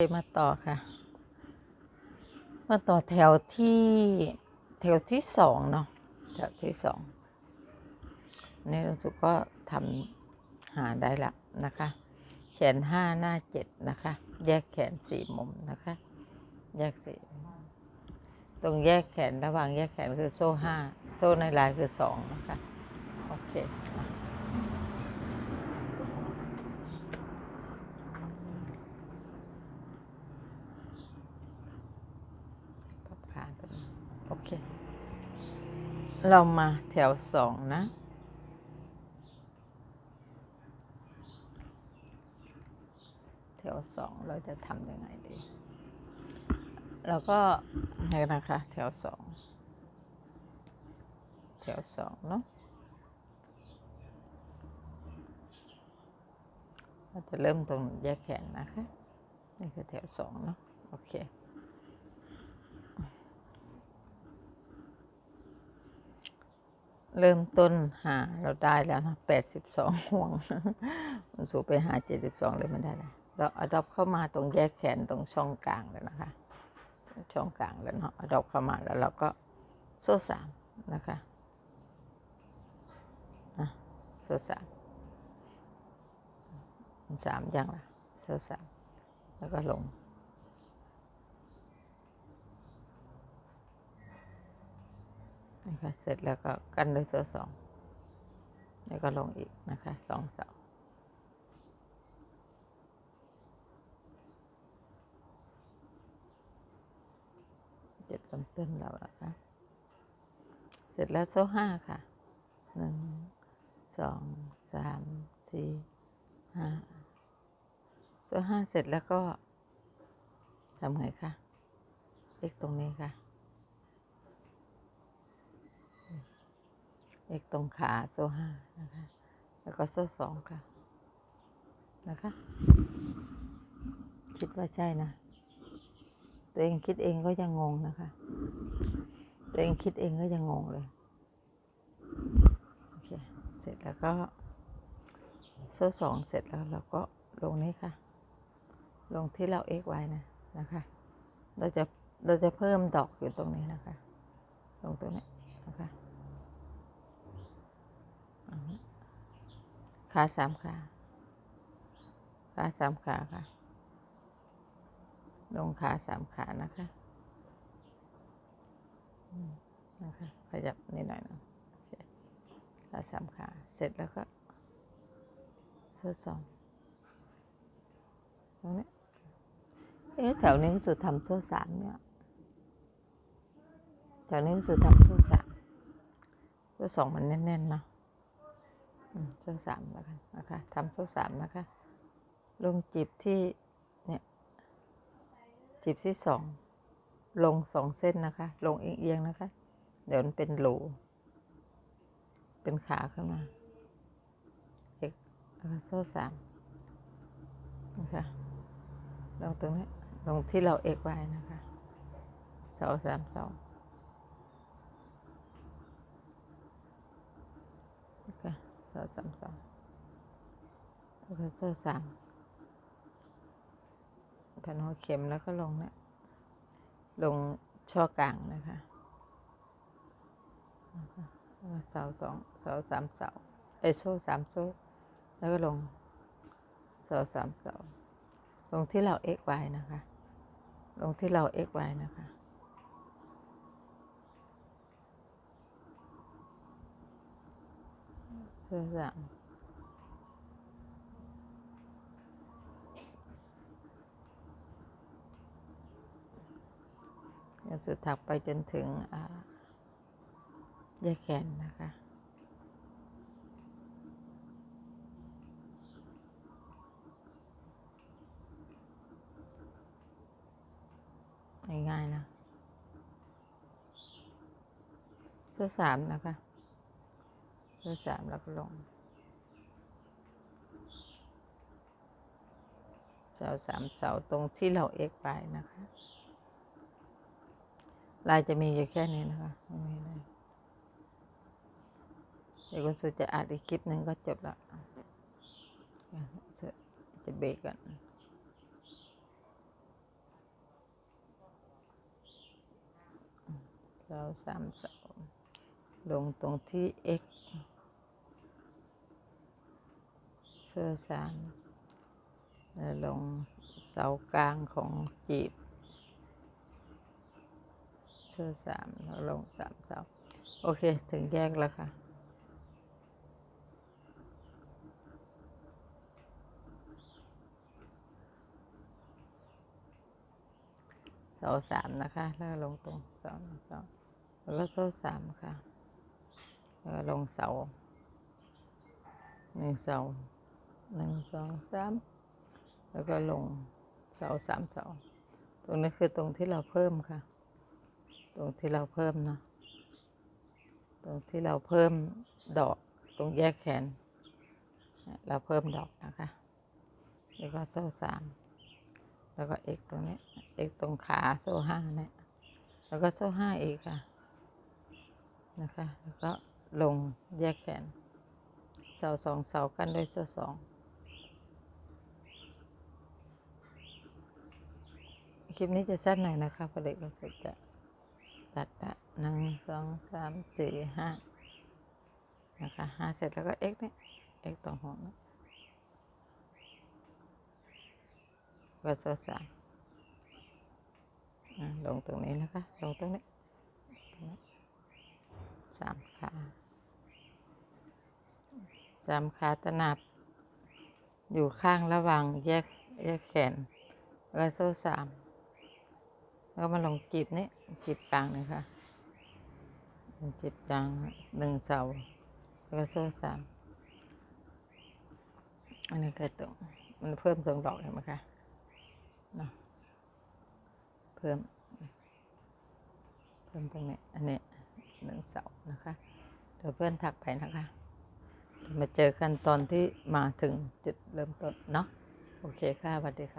มาต่อค่ะ มาต่อแถวที่แถวที่สองเนาะแถวที่สองนี่รู้สึกก็ทำหาได้ละนะคะ แขนห้าหน้าเจ็ดนะคะ แยกแขนสี่มุมนะคะ แยกสี่ตรงแยกแขนระหว่างแยกแขนคือโซ่ห้าโซ่ในลายคือสองนะคะ โอเคมา พับขากันโอเค เรามาแถวสองนะ แถวสองเราจะทำยังไงดี เราก็นี่นะคะ แถวสองแถวสองเนาะเราจะเริ่มตรงแยกแขนนะคะ นี่คือแถวสองเนาะโอเค เริ่มต้นหาเราได้แล้วนะแปดสิบสองห่วงมันสูไปหาเจ็ดสิบสองเลยไม่ได้เลยเราอดอปเข้ามาตรงแยกแขนตรงช่องกลางแล้วนะคะ ช่องกลางแล้วเนาะอดอปเข้ามาแล้วเราก็โซ่สามนะคะอะโซ่สามสามอย่างละโซ่สามแล้วก็ลง นะคะเสร็จแล้วก็กันด้วยโซ่สองแล้วก็ลงอีกนะคะสองเสาจุดเริ่มต้นเรานะคะ เสร็จแล้วโซ่ห้าค่ะหนึ่งสองสามสี่ห้าโซ่ห้าเสร็จแล้วก็ทำไงคะเล็กตรงนี้ค่ะ เอกตรงขาโซ่ห้านะคะ แล้วก็โซ่สองค่ะ นะคะ คิดว่าใช่นะ ตัวเองคิดเองก็ยังงงนะคะ ตัวเองคิดเองก็ยังงงเลย โอเค เสร็จแล้วก็โซ่สองเสร็จแล้วเราก็ลงนี้ค่ะ ลงที่เราเอกไว้นะนะคะ เราจะเราจะเพิ่มดอกอยู่ตรงนี้นะคะ ลงตรงนี้นะคะ ขาสามขาขาสามขาค่ะ ลงขาสามขานะคะอืมนะคะ ขยับนิดหน่อยนะขาสามขา เสร็จแล้วก็โซ่สองตรงนี้เอ๊ะแถวนี้สุดทำโซ่สามเนี่ยแถวนี้สุดทำโซ่สามโซ่สองมันแน่นๆเนาะ โซ่สามแล้วกันนะคะทำโซ่สามนะคะ ลงจีบที่เนี่ยจีบที่สองลงสองเส้นนะคะ ลงเอียงๆนะคะ เดี๋ยวมันเป็นโหลเป็นขาขึ้นมาเอกโซ่สามนะคะลงตรงนี้ลงที่เราเอกไว้นะคะเสาสามเสานะคะ โซ่สามสองแล้วก็โซ่สามพันหัวเข็มแล้วก็ลงเนี่ยลงช่อกลางนะคะเสาสองเสาสามเสาไอโซ่สามโซ่แล้วก็ลงเสาสามเสาลงที่เราเอกไว้นะคะ ลงที่เราเอกไว้นะคะ โซ่สามอย่างสุดถักไปจนถึงแยกแขนนะคะ ง่ายๆนะโซ่สามนะคะ อสามแล้วก็ลงเสาสามเสาตรงที่เราเอ็กไปนะคะ ลายจะมีอยู่แค่นี้นะคะไม่มีอะไรเดี๋ยวคุณสุจะอัดอีกคลิปหนึ่งก็จบละจะเบรกกันเราสามเสาลงตรงที่ x อสามแล้วลงเสากลางของจีบเสื้อสามแล้วลงสามเสาโอเค ถึงแยกแล้วค่ะเสาสามนะคะ แล้วลงตรงเสาหนึ่งเสาแล้วเสาสามค่ะแล้วลงเสาหนึ่งเสา หนึ่งสองสามแล้วก็ลงเสาสามเสาตรงนี้คือตรงที่เราเพิ่มค่ะ ตรงที่เราเพิ่มเนาะตรงที่เราเพิ่มดอกตรงแยกแขน เราเพิ่มดอกนะคะ แล้วก็โซ่สามแล้วก็เอกตรงนี้เอกตรงขาโซ่ห้าเนี่ยแล้วก็โซ่ห้าอีกค่ะนะคะ แล้วก็ลงแยกแขนเสาสองเสากันด้วยโซ่สอง คลิปนี้จะสั้นหน่อยนะคะเพราะเด็กรู้สึกจะตัดละหนึ่งสองสามสี่ห้านะคะห้าเสร็จแล้วก็ x เนี่ย x ตรงหัวนะก็โซ่สามลงตรงนี้นะคะ ลงตรงนี้สามขาสามขาตะนับ อยู่ข้างระหว่างแยกแยกแขนแล้วก็โซ่สาม แล้วก็มาลงจีบนี้จีบกลางเลยค่ะจีบกลางหนึ่งเสาแล้วก็โซ่สามอันนี้ก็ตรงมันเพิ่มสองดอกเห็นไหมคะเนาะเพิ่ม เพิ่มตรงนี้อันนี้หนึ่งเสานะคะเดี๋ยวเพื่อนถักไปนะคะ มาเจอกันตอนที่มาถึงจุดเริ่มต้นเนาะโอเคค่ะสวัสดีค่ะ